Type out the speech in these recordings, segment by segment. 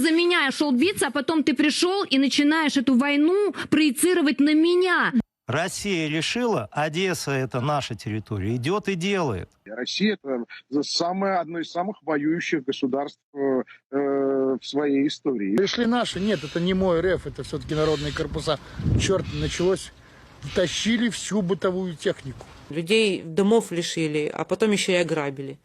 за меня шел биться, а потом ты пришел и начинаешь эту войну проецировать на меня. Россия решила, Одесса это наша территория, идет и делает. Россия это самое, одно из самых воюющих государств э, э, в своей истории. Пришли наши, нет, это не мой РФ, это все-таки народные корпуса. Черт, началось, тащили всю бытовую технику. Людей домов лишили, а потом еще и ограбили.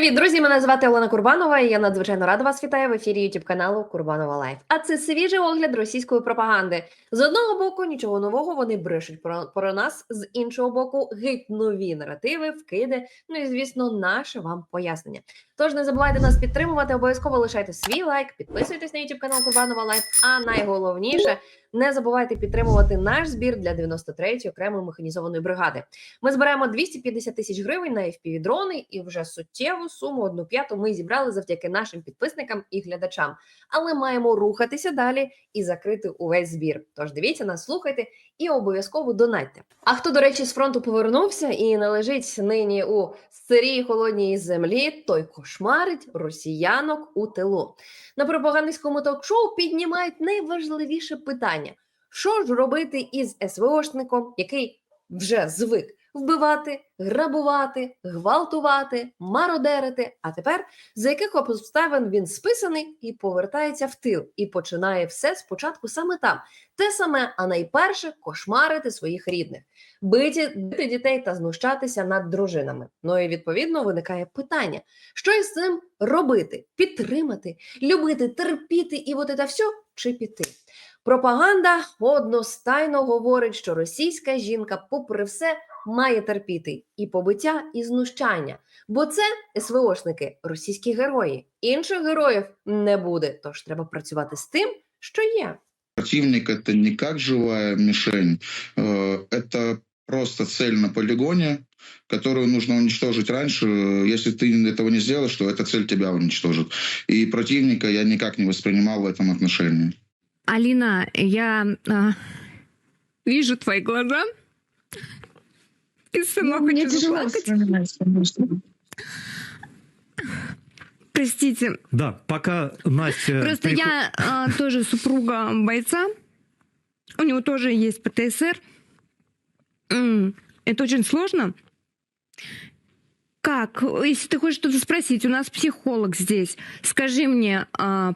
Привіт, друзі! Мене звати Олена Курбанова, і я надзвичайно рада вас вітаю в ефірі youtube каналу Курбанова Лайф. А це свіжий огляд російської пропаганди. З одного боку, нічого нового вони брешуть про, про нас, з іншого боку, геть нові наративи, вкиди. Ну і звісно, наше вам пояснення. Тож не забувайте нас підтримувати, обов'язково лишайте свій лайк, підписуйтесь на youtube канал Курбанова Лайф. А найголовніше не забувайте підтримувати наш збір для 93-ї окремої механізованої бригади. Ми збираємо 250 тисяч гривень на fpv дрони і вже суттєву суму одну п'яту ми зібрали завдяки нашим підписникам і глядачам. Але маємо рухатися далі і закрити увесь збір. Тож дивіться нас, слухайте і обов'язково донатьте. А хто, до речі, з фронту повернувся і не лежить нині у сирій холодній землі, той кошмарить росіянок у тилу. На пропагандистському ток-шоу піднімають найважливіше питання: що ж робити із СВОшником, який вже звик вбивати, грабувати, гвалтувати, мародерити. А тепер за яких обставин він списаний і повертається в тил, і починає все спочатку саме там, те саме, а найперше кошмарити своїх рідних, биті бити дітей та знущатися над дружинами. Ну і відповідно виникає питання: що із цим робити, підтримати, любити, терпіти і от це все чи піти? Пропаганда одностайно говорить, що російська жінка, попри все, має терпіти і побиття, і знущання, бо це СВОшники, російські герої. Інших героїв не буде. Тож треба працювати з тим, що є. Противник это не как живая мишень, э, это просто цель на полигоне, которую нужно уничтожить раньше. Если ты этого не сделаешь, то эта цель тебя уничтожит. И противника я никак не воспринимал в этом отношении. Алина, я а, вижу твои глаза. И сама Ну, мне хочу тяжело заплакать. Простите, Да, пока Настя... Просто приход- я а, тоже супруга бойца. У него тоже есть ПТСР. Это очень сложно. Как? Если ты хочешь что-то спросить, у нас психолог здесь. Скажи мне,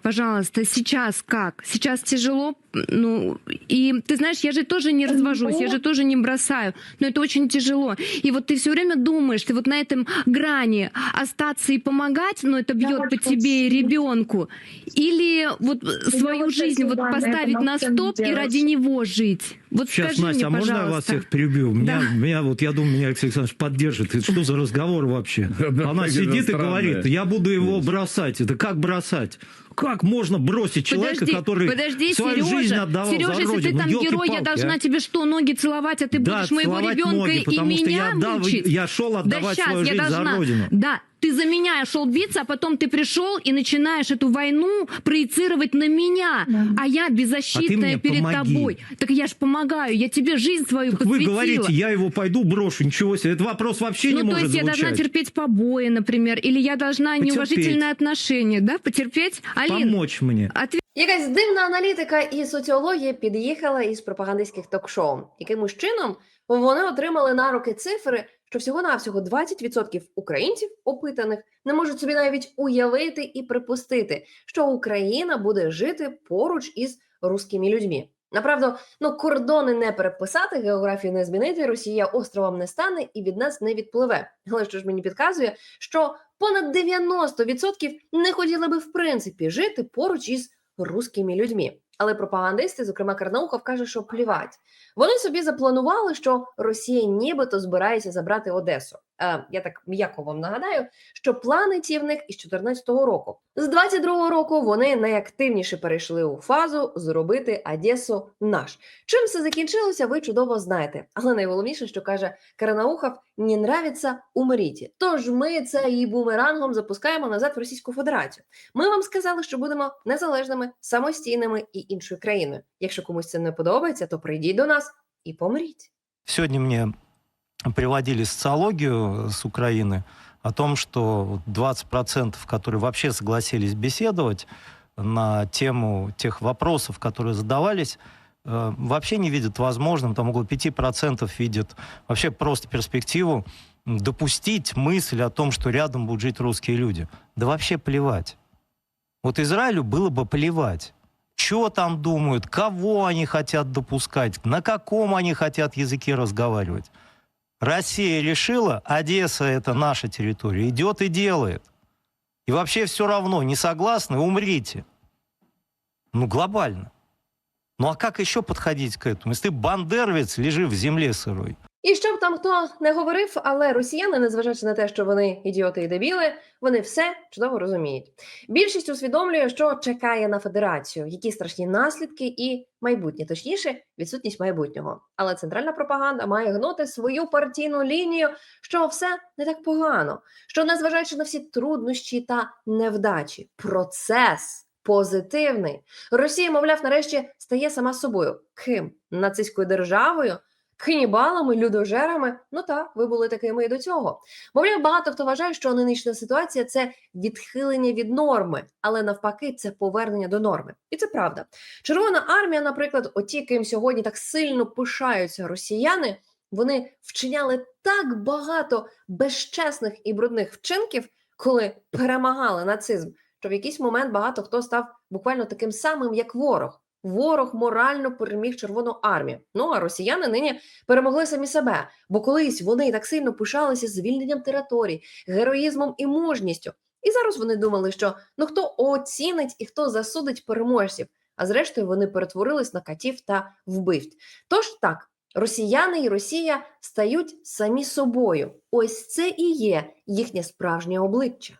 пожалуйста, сейчас как? Сейчас тяжело? Ну, и ты знаешь, я же тоже не развожусь, я же тоже не бросаю, но это очень тяжело. И вот ты все время думаешь, ты вот на этом грани остаться и помогать, но это бьет по тебе и ребенку. Или вот свою жизнь вот поставить на стоп и ради него жить. Вот Сейчас, скажи Настя, а мне, можно я вас пожалуйста. всех перебью? Меня, Да. меня вот, я думаю, меня Алексей Александрович поддержит. Это что за разговор вообще? Она сидит и говорит, я буду его бросать. Это как бросать? Как можно бросить человека, подожди, который подожди, свою Сережа, жизнь отдавал Сережа, за если родину? ты там Ну, герой, я ёлки-палки, должна а. тебе что, ноги целовать, а ты Да, будешь моего целовать ребенка ноги, и потому что меня я отдал- мучить? я шел отдавать да свою щас, я жизнь за должна. родину. Да, ты за меня шел биться, а потом ты пришел и начинаешь эту войну проецировать на меня, а я беззащитная мне перед помоги. тобой. Так я ж помогаю, я тебе жизнь свою Так вы посвятила. говорите, я его пойду брошу, ничего себе. Это вопрос вообще не ну, то может есть я должна терпеть побои, например, или я должна Потерпеть. неуважительное отношение, да, потерпеть? Алин, Помочь мне. ответ Якась дивна аналітика і соціологія під'їхала із пропагандистських ток-шоу. Якимось чином вони отримали на руки цифри, що всього-навсього 20% українців опитаних не можуть собі навіть уявити і припустити, що Україна буде жити поруч із руськими людьми. Направду, ну кордони не переписати, географію не змінити, Росія островом не стане і від нас не відпливе. Але що ж мені підказує, що понад 90% не хотіли би в принципі жити поруч із руськими людьми. Але пропагандисти, зокрема Карнаухов, каже, що плівать. Вони собі запланували, що Росія нібито збирається забрати Одесу. Е, я так м'яко вам нагадаю, що плани ті в них із 14-го року. З 22-го року вони найактивніше перейшли у фазу зробити Одесу наш. Чим все закінчилося, ви чудово знаєте. Але найголовніше, що каже Карнаухов, не нравиться, умріть. Тож ми це і бумерангом запускаємо назад в Російську Федерацію. Ми вам сказали, що будемо незалежними, самостійними і іншою країною. Якщо комусь це не подобається, то прийдіть до нас і помріть. Сегодня мне приводили социологию с Украины. о том, что вот 20%, которые вообще согласились беседовать на тему тех вопросов, которые задавались, э, вообще не видят возможным, там около 5% видят вообще просто перспективу допустить мысль о том, что рядом будут жить русские люди. Да вообще плевать. Вот Израилю было бы плевать. Что там думают, кого они хотят допускать, на каком они хотят языке разговаривать. Россия решила, Одесса это наша территория, идет и делает. И вообще все равно, не согласны, умрите. Ну, глобально. Ну а как еще подходить к этому? Если ты бандеровец, лежи в земле сырой. І щоб там хто не говорив, але росіяни, незважаючи на те, що вони ідіоти і дебіли, вони все чудово розуміють. Більшість усвідомлює, що чекає на федерацію, які страшні наслідки і майбутнє, точніше, відсутність майбутнього. Але центральна пропаганда має гнути свою партійну лінію, що все не так погано, що незважаючи на всі труднощі та невдачі, процес позитивний. Росія, мовляв, нарешті стає сама собою. Ким? Нацистською державою? Канібалами, людожерами, ну так, ви були такими і до цього. Мовляв, багато хто вважає, що нинішня ситуація це відхилення від норми, але навпаки, це повернення до норми. І це правда. Червона армія, наприклад, оті, ким сьогодні так сильно пишаються росіяни, вони вчиняли так багато безчесних і брудних вчинків, коли перемагали нацизм, що в якийсь момент багато хто став буквально таким самим, як ворог. Ворог морально переміг Червону армію. Ну а росіяни нині перемогли самі себе, бо колись вони так сильно пишалися звільненням територій, героїзмом і мужністю. І зараз вони думали, що ну хто оцінить і хто засудить переможців. А зрештою вони перетворились на катів та вбивць. Тож так, росіяни і Росія стають самі собою. Ось це і є їхнє справжнє обличчя.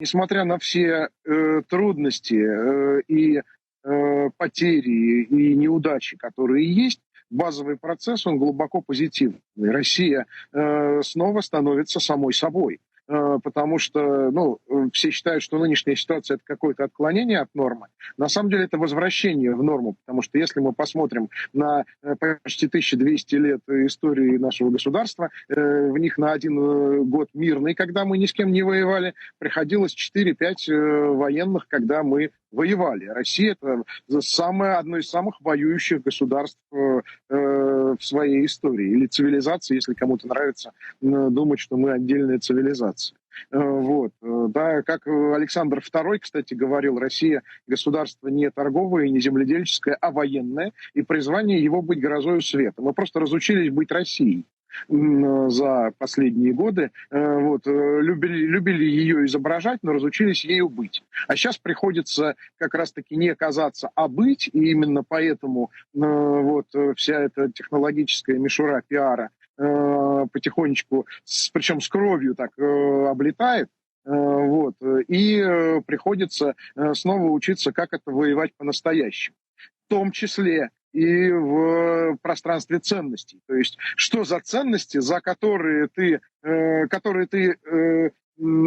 Несмотря на все э, трудности э, и э, потери и неудачи, которые есть, базовый процесс, он глубоко позитивный. Россия э, снова становится самой собой. Э, Потому что ну, э, все считают, что нынешняя ситуация это какое-то отклонение от нормы. На самом деле это возвращение в норму, потому что если мы посмотрим на почти 1200 лет истории нашего государства, в них на один год мирный, когда мы ни с кем не воевали, приходилось 4-5 э, военных, когда мы воевали. Россия это самое, одно из самых воюющих государств э, э, в своей истории. Или цивилизации, если кому-то нравится думать, что мы отдельная цивилизация. Э, Вот. Э, Да, как Александр II, кстати, говорил, Россия государство не торговое, не земледельческое, а военное, и призвание его быть грозою света. Мы просто разучились быть Россией за последние годы. Э, Вот. э, Любили, любили ее изображать, но разучились ею быть. А сейчас приходится как раз-таки не казаться, а быть, и именно поэтому э, вот вся эта технологическая мишура пиара потихонечку, причем с кровью так облетает. Вот. И приходится снова учиться, как это воевать по-настоящему. В том числе и в пространстве ценностей. То есть, что за ценности, за которые ты, э, которые ты э,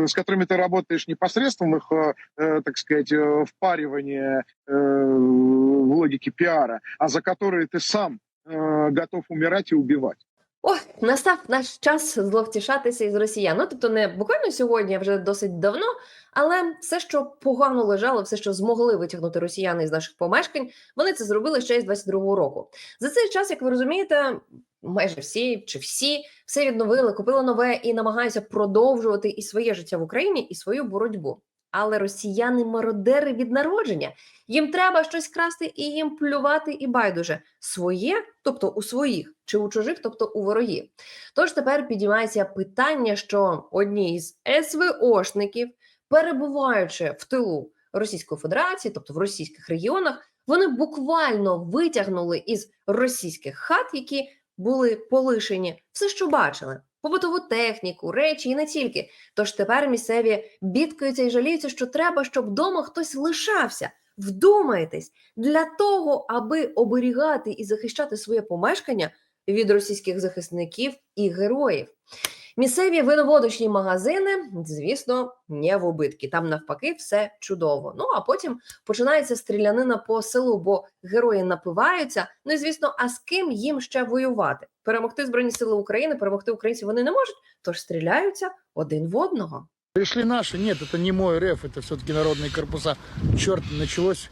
с которыми ты работаешь не посредством их, э, э, так сказать, э, впаривания э, в логике пиара, а за которые ты сам э, готов умирать и убивать. Ой, настав наш час зловтішатися із росіян. Ну, тобто не буквально сьогодні, а вже досить давно, але все, що погано лежало, все, що змогли витягнути росіяни із наших помешкань, вони це зробили ще із 22-го року. За цей час, як ви розумієте, майже всі чи всі все відновили, купили нове і намагаються продовжувати і своє життя в Україні, і свою боротьбу. Але росіяни мародери від народження. Їм треба щось красти і їм плювати і байдуже своє, тобто у своїх, чи у чужих, тобто у ворогів. Тож тепер підіймається питання, що одні із СВОшників, перебуваючи в тилу Російської Федерації, тобто в російських регіонах, вони буквально витягнули із російських хат, які були полишені, все, що бачили. Побутову техніку, речі і не тільки. Тож тепер місцеві бідкаються і жаліються, що треба, щоб вдома хтось лишався. Вдумайтесь, для того, аби оберігати і захищати своє помешкання від російських захисників і героїв. Місцеві виноводочні магазини, звісно, не в убитки. Там навпаки все чудово. Ну а потім починається стрілянина по селу, бо герої напиваються. Ну і звісно, а з ким їм ще воювати? Перемогти Збройні Сили України, перемогти українців вони не можуть, тож стріляються один в одного. Пришли наши, нет, это не мой РФ, это все-таки народные корпуса. Черт, началось,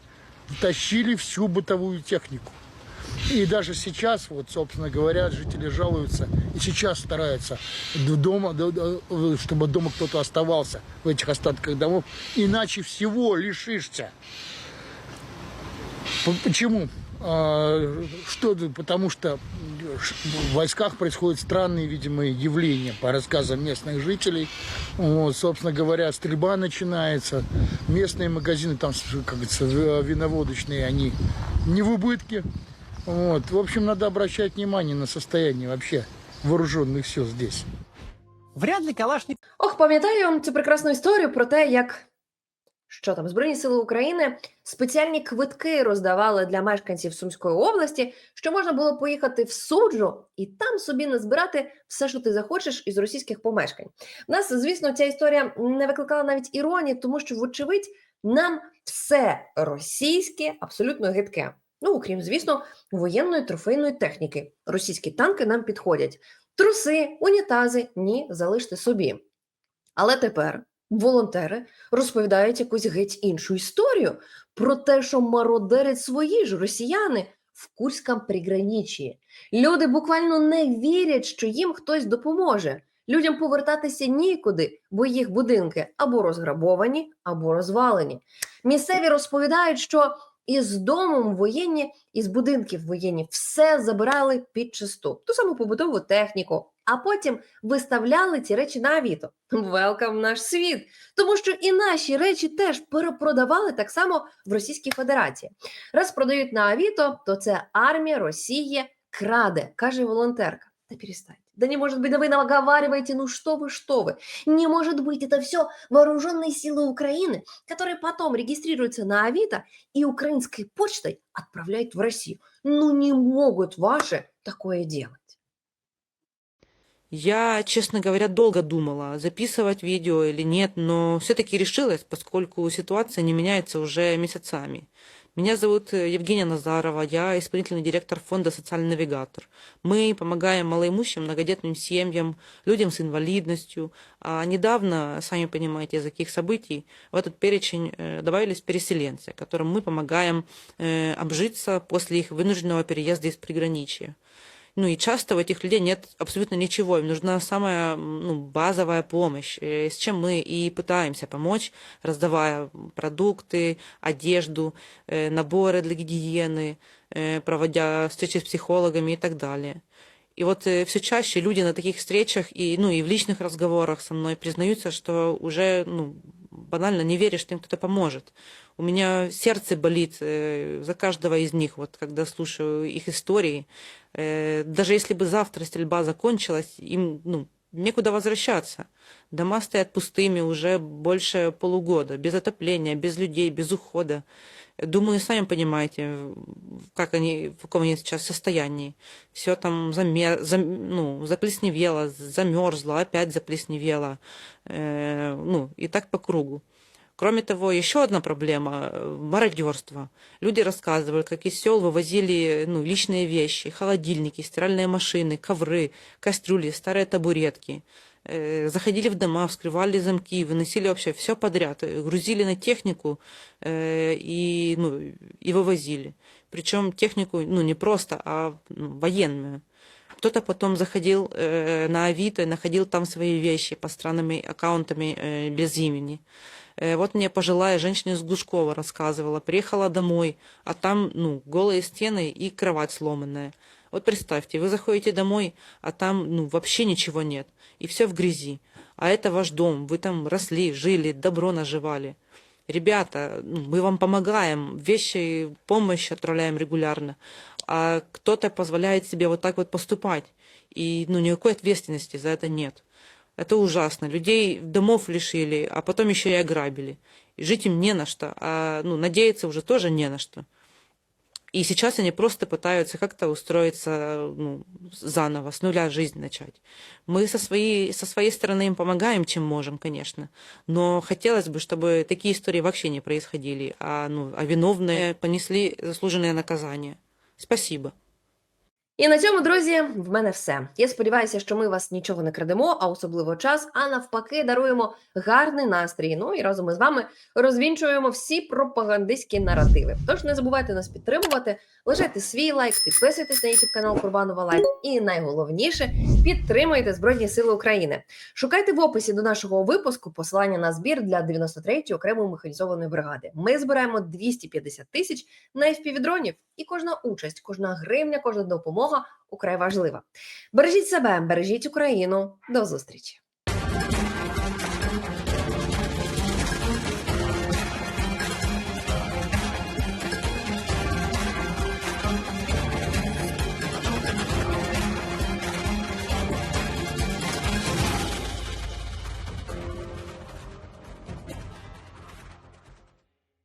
втащили всю бытовую технику. И даже сейчас, вот, собственно говоря, жители жалуются, и сейчас стараются, дома, чтобы дома кто-то оставался в этих остатках домов, иначе всего лишишься. Почему? А, Что, потому что в войсках происходят странные, видимо, явления, по рассказам местных жителей. Вот, собственно говоря, стрельба начинается. Местные магазины, там, как говорится, виноводочные, они не в убытке. Вот. В общем, надо обращать внимание на состояние вообще вооруженных сил здесь. Вряд ли Калашников Ох, пам'ятаю цю прекрасну історію про те, як що там Збройні Сили України спеціальні квитки роздавали для мешканців Сумської області, що можна було поїхати в суджу і там собі назбирати все, що ти захочеш із російських помешкань. У нас, звісно, ця історія не викликала навіть іронії, тому що, вочевидь, нам все російське абсолютно гидке. Ну, окрім, звісно, воєнної трофейної техніки. Російські танки нам підходять. Труси, унітази ні, залиште собі. Але тепер волонтери розповідають якусь геть іншу історію про те, що мародерять свої ж росіяни в Курському приграничі. Люди буквально не вірять, що їм хтось допоможе. Людям повертатися нікуди, бо їх будинки або розграбовані, або розвалені. Місцеві розповідають, що із домом воєнні, із будинків воєнні все забирали під чисту, ту саму побутову техніку, а потім виставляли ці речі на Авіто. Велкам наш світ. Тому що і наші речі теж перепродавали так само в Російській Федерації. Раз продають на Авіто, то це армія Росії краде, каже волонтерка. Да перестаньте. Да не может быть, да вы наговариваете, ну что вы, что вы. Не может быть, это все вооруженные силы Украины, которые потом регистрируются на Авито и украинской почтой отправляют в Россию. Ну не могут ваши такое делать. Я, честно говоря, долго думала, записывать видео или нет, но все-таки решилась, поскольку ситуация не меняется уже месяцами. Меня зовут э, Евгения Назарова, я исполнительный директор фонда «Социальный навигатор». Мы помогаем малоимущим, многодетным семьям, людям с инвалидностью. А недавно, сами понимаете, из-за каких событий, в этот перечень э, добавились переселенцы, которым мы помогаем э, обжиться после их вынужденного переезда из приграничья. Ну и часто у этих людей нет абсолютно ничего, им нужна самая ну, базовая помощь, э, с чем мы и пытаемся помочь, раздавая продукты, одежду, э, наборы для гигиены, э, проводя встречи с психологами и так далее. И вот все чаще люди на таких встречах и, ну, и в личных разговорах со мной признаются, что уже ну, банально не веришь, что им кто-то поможет. У меня сердце болит э, за каждого из них, вот когда слушаю их истории. Э, даже если бы завтра стрельба закончилась, им ну, некуда возвращаться. Дома стоят пустыми уже больше полугода, без отопления, без людей, без ухода. Думаю, сами понимаете, как они, в каком они сейчас состоянии. Все там замер, зам, ну, заплесневело, замерзло, опять заплесневело. Э, ну, и так по кругу. Кроме того, еще одна проблема – мародерство. Люди рассказывают, как из сел вывозили ну, личные вещи, холодильники, стиральные машины, ковры, кастрюли, старые табуретки. Э, Заходили в дома, вскрывали замки, выносили вообще все подряд, э, грузили на технику э, и, ну, и вывозили. Причем технику ну, не просто, а ну, военную. Кто-то потом заходил э, на Авито и находил там свои вещи по странными аккаунтами э, без имени. Э, Вот мне пожилая женщина из Глушкова рассказывала, приехала домой, а там ну, голые стены и кровать сломанная. Вот представьте, вы заходите домой, а там ну, вообще ничего нет, и все в грязи. А это ваш дом, вы там росли, жили, добро наживали. Ребята, ну, мы вам помогаем, вещи, помощь отправляем регулярно, а кто-то позволяет себе вот так вот поступать, и ну, никакой ответственности за это нет. Это ужасно. Людей домов лишили, а потом еще и ограбили. И жить им не на что, а ну, надеяться уже тоже не на что. И сейчас они просто пытаются как-то устроиться ну, заново, с нуля жизнь начать. Мы со своей, со своей стороны им помогаем, чем можем, конечно. Но хотелось бы, чтобы такие истории вообще не происходили, а, ну, а виновные понесли заслуженное наказание. Спасибо. І на цьому, друзі, в мене все. Я сподіваюся, що ми вас нічого не крадемо, а особливо час, а навпаки, даруємо гарний настрій. Ну і разом із вами розвінчуємо всі пропагандистські наративи. Тож не забувайте нас підтримувати, лишайте свій лайк, підписуйтесь на YouTube канал Курбанова Лайф. І найголовніше підтримуйте Збройні Сили України. Шукайте в описі до нашого випуску посилання на збір для 93-ї окремої механізованої бригади. Ми збираємо 250 тисяч на FPV-дронів, і кожна участь, кожна гривня, кожна допомога украй важлива. Бережіть себе, бережіть Україну. До зустрічі!